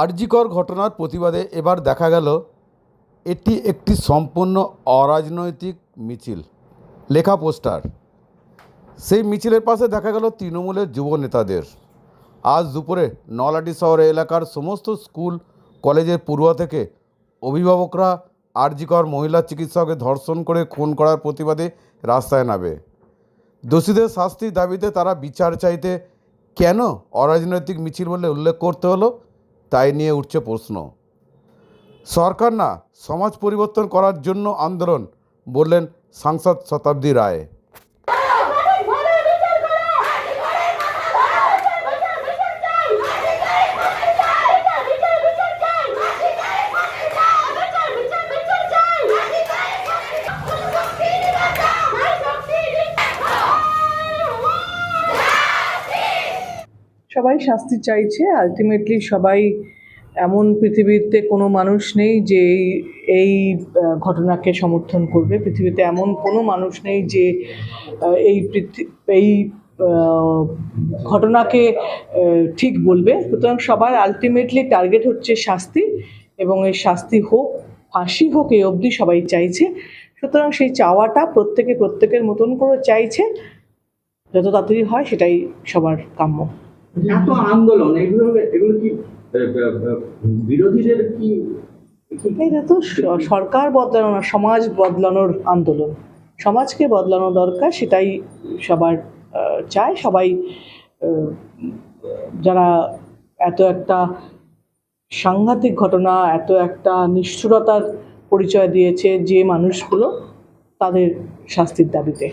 আরজিকর ঘটনার প্রতিবাদে এবার দেখা গেল, এটি একটি সম্পূর্ণ অরাজনৈতিক মিছিল। লেখা পোস্টার। সেই মিছিলের পাশে দেখা গেল তৃণমূলের যুব নেতাদের। আজ দুপুরে নলাটি শহর এলাকার সমস্ত স্কুল, কলেজের পড়ুয়া থেকে অভিভাবকরা আরজিকর মহিলা চিকিৎসককে ধর্ষণ করে খুন করার প্রতিবাদে রাস্তায় নামে। দোষীদের শাস্তির দাবিতে তারা বিচার চাইতে কেন অরাজনৈতিক মিছিল বলে উল্লেখ করতে হলো? তাই নিয়ে উঠছে প্রশ্ন। সরকার না সমাজ পরিবর্তন করার জন্য আন্দোলন, বললেন সাংসদ শতাব্দী রায়। সবাই শাস্তি চাইছে। আলটিমেটলি সবাই এমন পৃথিবীতে কোনো মানুষ নেই যে এই- ঘটনাকে সমর্থন করবে। পৃথিবীতে এমন কোনো মানুষ নেই যে এই এই ঘটনাকে ঠিক বলবে। সুতরাং সবার আলটিমেটলি টার্গেট হচ্ছে শাস্তি এবং এই শাস্তি হোক, ফাঁসি হোক, এই অবধি সবাই চাইছে। সুতরাং সেই চাওয়াটা প্রত্যেকে প্রত্যেকের মতন করে চাইছে। যত তাড়াতাড়ি হয় সেটাই সবার কাম্য। এত আন্দোলন এগুলো এগুলো কি বিরোধীদের কি এটা তো সরকার বদলানো না সমাজ বদলানোর আন্দোলন। সমাজকে বদলানো দরকার সেটাই সবার চায়। সবাই যারা এত একটা সাংঘাতিক ঘটনা এত একটা নিষ্ঠুরতার পরিচয় দিয়েছে যে মানুষগুলো তাদের শাস্তির দাবিতে।